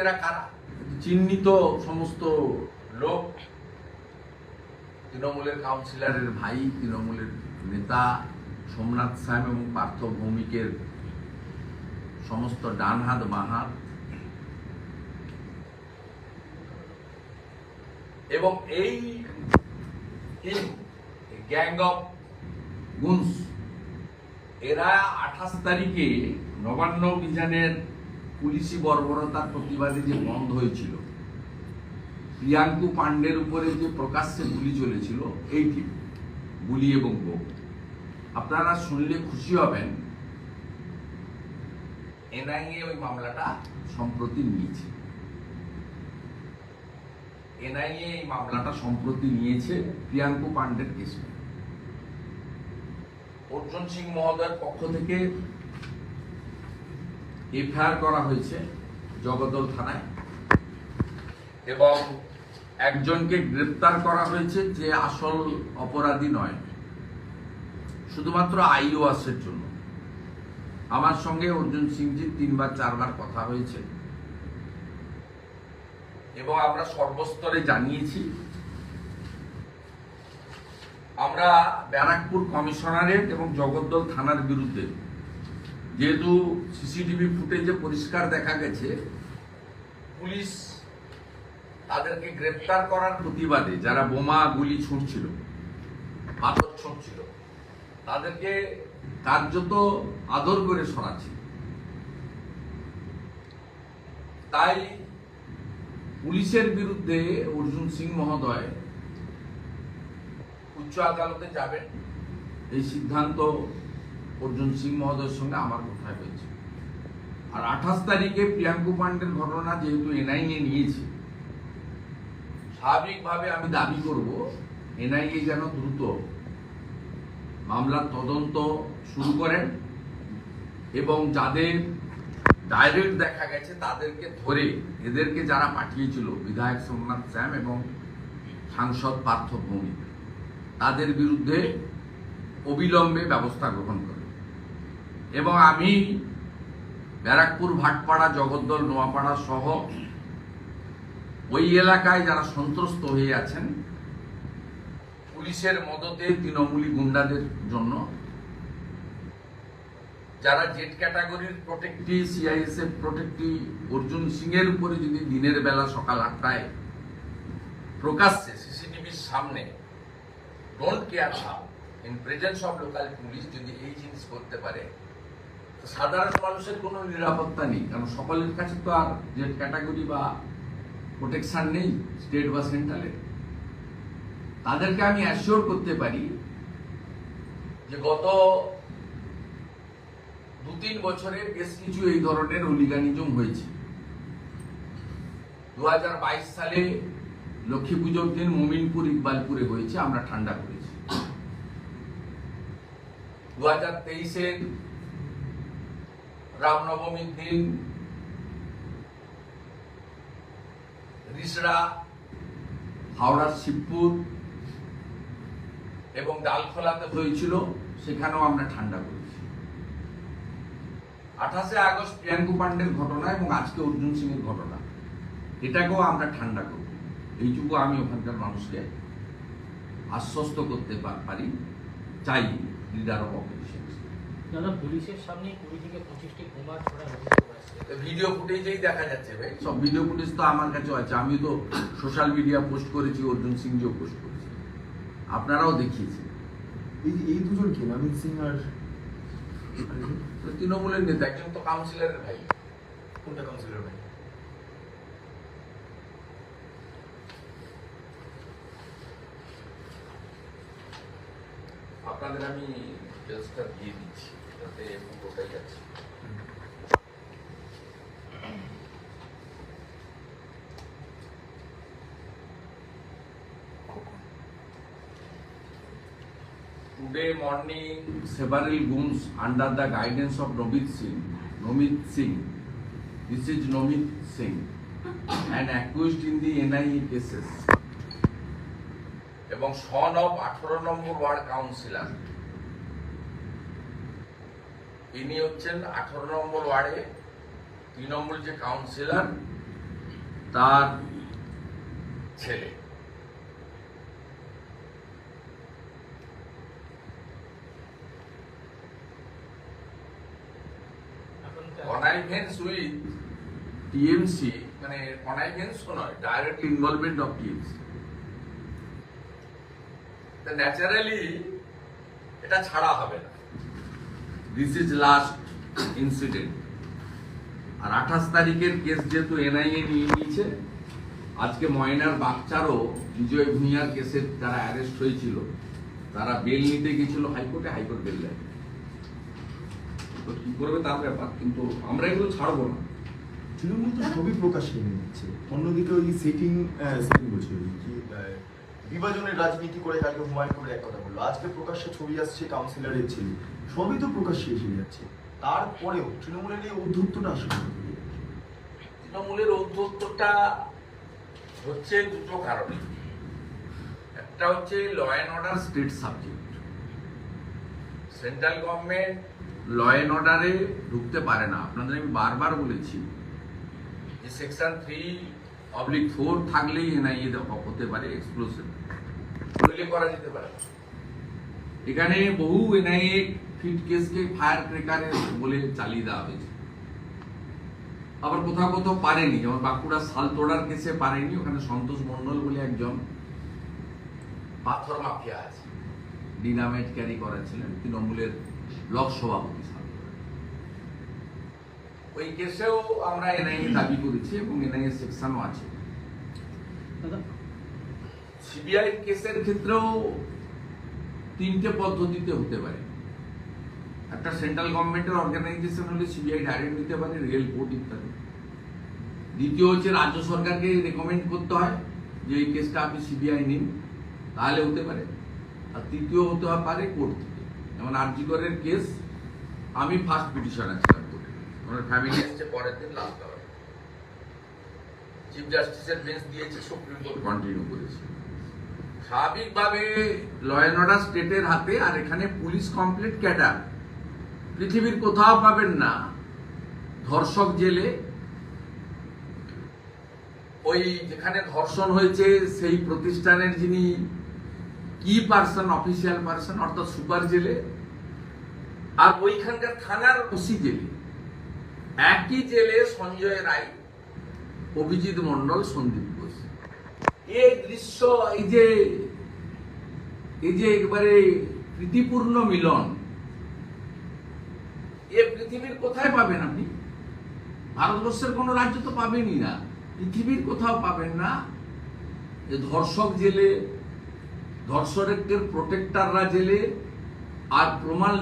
এরা কারা? চিহ্নিত সমস্ত লোক তৃণমূলের কাউন্সিলরের ভাই, তৃণমূলের নেতা, সোমনাথ সাহেব এবং পার্থ ভৌমিকের সমস্ত ডান হাত বাঁ হাত এবং এই গ্যাং অফ গুনস এরা আঠাশ তারিখে নবান্ন অভিযানের পুলিশি বর্বরতার প্রতিবাদে যে বন্ধ হয়েছিল, প্রিয়াঙ্কু পাণ্ডের উপরে যে প্রকাশ্যে গুলি চলেছিল, এইটি গুলি এবং বোম। আপনারা শুনলে খুশি হবেন, এনআইএ ওই মামলাটা সম্প্রতি নিয়েছে। এনআইএ এই মামলাটা সম্প্রতি নিয়েছে প্রিয়াঙ্কু পাণ্ডের কেসে। অর্জুন সিং মহোদয়ের পক্ষ থেকে এফআইআর করা হয়েছে জগদল থানায়। এবং একজনকে গ্রেপ্তার করা হয়েছে যে আসল অপরাধী নয়, শুধুমাত্র আইওয়াসের জন্য। আমার সঙ্গে অর্জুন সিংজির তিনবার, চারবার কথা হয়েছে। এবং আমরা সর্বস্তরে জানিয়েছি, আমরা ব্যারাকপুর কমিশনারেট এবং জগদ্দল থানার বিরুদ্ধে যেহেতু সিসিটিভি ফুটেজে পরিষ্কার দেখা গেছে, পুলিশ তাদেরকে গ্রেপ্তার করার প্রতিবাদে যারা বোমা, গুলি ছুটছিল পাথর ছুটছিল তাদেরকে কার্যত আদর করে সরাচ্ছিল তাই পুলিশের বিরুদ্ধে অর্জুন সিং মহোদয় উচ্চ আদালতে যাবেন। এই সিদ্ধান্ত অর্জুন সিং মহোদয়ের সঙ্গে আমার কথায় হয়েছে। আর আঠাশ তারিখে প্রিয়াঙ্কু পাণ্ডের ঘটনা যেহেতু এনআইএ নিয়েছে, স্বাভাবিকভাবে আমি দাবি করব, এনআইএ যেন দ্রুত মামলার তদন্ত শুরু করেন এবং যাদের ডাইরেক্ট দেখা গেছে তাদেরকে ধরে, এদেরকে যারা পাঠিয়েছিল, বিধায়ক সোমনাথ শ্যাম এবং সাংসদ পার্থ ভৌমিক, তাদের বিরুদ্ধে অবিলম্বে ব্যবস্থা গ্রহণ করে। এবং আমি ব্যারাকপুর, ভাটপাড়া, জগদ্দল, নোয়াপাড়া সহ ওই এলাকায় যারা সন্ত্রস্ত হয়ে আছেন, পুলিশের মদতে তৃণমূলী গুন্ডাদের জন্য যারা জেড ক্যাটাগরির protectee CISF protectee Arjun Singh এর উপরে যদি দিনের বেলা সকাল আটটায় প্রকাশ্যে সিসিটিভির সামনে don't care how in presence of local police যদি এই জিনিস করতে পারে সাধারণ মানুষের কোনো নিরাপত্তা নেই, কারণ সকলের কাছে তো আর জেড ক্যাটাগরি বা প্রোটেকশন নেই স্টেট বা সেন্ট্রালে তাদেরকে আমি অ্যাসিওর করতে পারি যে গত দু তিন বছরে বেশ কিছু এই ধরনের হুলিগানিজম হয়েছে। দু হাজার বাইশ সালে লক্ষ্মী পুজোর দিন মোমিনপুর ইকবালপুরে হয়েছে, আমরা ঠান্ডা করেছি। দু হাজার তেইশে রামনবমীর দিন, রিসড়া, হাওড়ার শিবপুর এবং ডালখোলাতে হয়েছিল, সেখানেও আমরা ঠান্ডা করেছি। আঠাশে আগস্ট প্রিয়াঙ্কু পাণ্ডের ঘটনা এবং আজকে অর্জুন সিং এর ঘটনা। এটাকেও আমরা ঠান্ডা করব। এইটুকু আমি ওখানকার মানুষকে আশ্বস্ত করতে পারি, চাই লিডার অপোজিশন দাদা পুলিশের সামনে কুড়ি থেকে পঁচিশটি বোমা ছোড়া ভিডিও ফুটেজেই দেখা যাচ্ছে ভাই। সব ভিডিও ফুটেজ তো আমার কাছে আছে। আমি তো সোশ্যাল মিডিয়া পোস্ট করেছি অর্জুন সিংজিও পোস্ট করেছি। আপনারাও দেখিয়েছেন। এই এই দুজন কে? নমিত সিং আর তৃণমূলের নেতা একজন তো কাউন্সিলরের ভাই। কোনটা কাউন্সিলর ভাই? আপনাদের আমি টেস্টটা দিয়ে দিচ্ছি। Today morning, several goons under the guidance of Nomit Singh, Nomit Singh, this is Nomit Singh, and accused in the NIA cases, এবং সন অফ আঠারো নম্বর ওয়ার্ড ইনি হচ্ছেন আঠারো নম্বর ওয়ার্ডে তৃণমূল যে কাউন্সিলর তার ছেলে। কনাইভেন্স উইথ টিএমসি মানে কনাইভেন্স নয় direct involvement of TMC naturally এটা ছাড়া হবে না। দিস ইজ লাস্ট ইনসিডেন্ট আর আঠাশ তারিখের কেস যেহেতু এনআইএ নিয়ে নিয়েছে, আজকে ময়নার বাচ্চারও বিজয় ভূঁইয়ার কেসে যারা অ্যারেস্ট হয়েছিল। তারা বেল নিতে গেছিল হাইকোর্টে, হাইকোর্ট বেল দেয়। তো কি করবে তার ব্যাপার, কিন্তু আমরা এগুলো ছাড়বো না। তৃণমূল তো সবই প্রকাশ করে নিচ্ছে। অন্যদিকে ওই সেটিং সেটিং বলছি কি বিভাজনের রাজনীতি করে কালকে হুমায়ুন করে এক কথা বলল। আজকে প্রকাশ্যে ছবি আসছে কাউন্সিলরের ছেলে। সবই তো প্রকাশ্যে এসে যাচ্ছে তারপরেও তৃণমূলের এই অধ্যত্বটা আসলে তৃণমূলের ঔদ্ধত্যটা হচ্ছে দুটো কারণে। একটা হচ্ছে law and order state subject central government law and অর্ডারে ঢুকতে পারে না। আপনাদের আমি বারবার বলেছি যে সেকশন থ্রি অবলিক ফোর থাকলেই এনআইএ হতে পারে এক্সপ্লোসিভ নইলে করা যেতে পারে। এখানে বহু এনআইএ ফিট কেসকে ফায়ার ক্রেকারে বলে চালিয়ে দেওয়া হয়েছে। আবার কোথাও কোথাও পারেনি যেমন বাঁকুড়া সালতোড়ার কেসে পারেনি ওখানে সন্তোষ মন্ডল বলে একজন পাথর মাফিয়া আছে। ডিনামাইট ক্যারি করেছিলেন তৃণমূলের ব্লক সভাপতি সালতোড়া। ওই কেসেও আমরা এনআইএ দাবি করেছি এবং এনআইএ সেকশনও আছে। সিবিআই কেসের ক্ষেত্রেও তিনটে পদ্ধতিতে হতে পারে। একটা সেন্ট্রাল গভর্নমেন্টের অর্গানাইজেশন হলে সিবিআই ডাইরেক্ট নিতে পারে রেল কোর্ট ইত্যাদি দ্বিতীয় হচ্ছে রাজ্য সরকারকে রেকমেন্ড করতে হয় যে এই কেসটা আপনি সিবিআই নিন তাহলে হতে পারে। আর তৃতীয় হতে পারে কোর্ট থেকে। যেমন আরজি করের কেস আমি ফার্স্ট পিটিশনার ছিলাম ফ্যামিলি এসছে পরের দিন লাস্ট আওয়ার চিফ জাস্টিসের বেঞ্চ দিয়েছে সুপ্রিম কোর্ট কন্টিনিউ করেছে। স্বাভাবিকভাবে ল অ্যান্ড অর্ডার স্টেটের হাতে আর এখানে পুলিশ কমপ্লিট ক্যাডার পৃথিবীর কোথাও পাবেন না। ধর্ষক জেলে। ওই যেখানে ধর্ষণ হয়েছে সেই প্রতিষ্ঠানের যিনি কি পার্সন অফিসিয়াল পার্সন অর্থাৎ সুপার জেলে। আর ওইখানকার থানার ওসি জেলে। একই জেলে সঞ্জয় রায়, অভিজিৎ মন্ডল সন্দীপ ঘোষ। এই দৃশ্য, এই যে এই যে একবারে প্রীতিপূর্ণ মিলন, এ পৃথিবীর কোথায় পাবেন আপনি? ভারতবর্ষের কোন রাজ্য তো পাবেনই না। পৃথিবীর কোথাও পাবেন না যে ধর্ষক জেলে ধর্ষকের প্রোটেক্টররা জেলে, আর প্রমাণ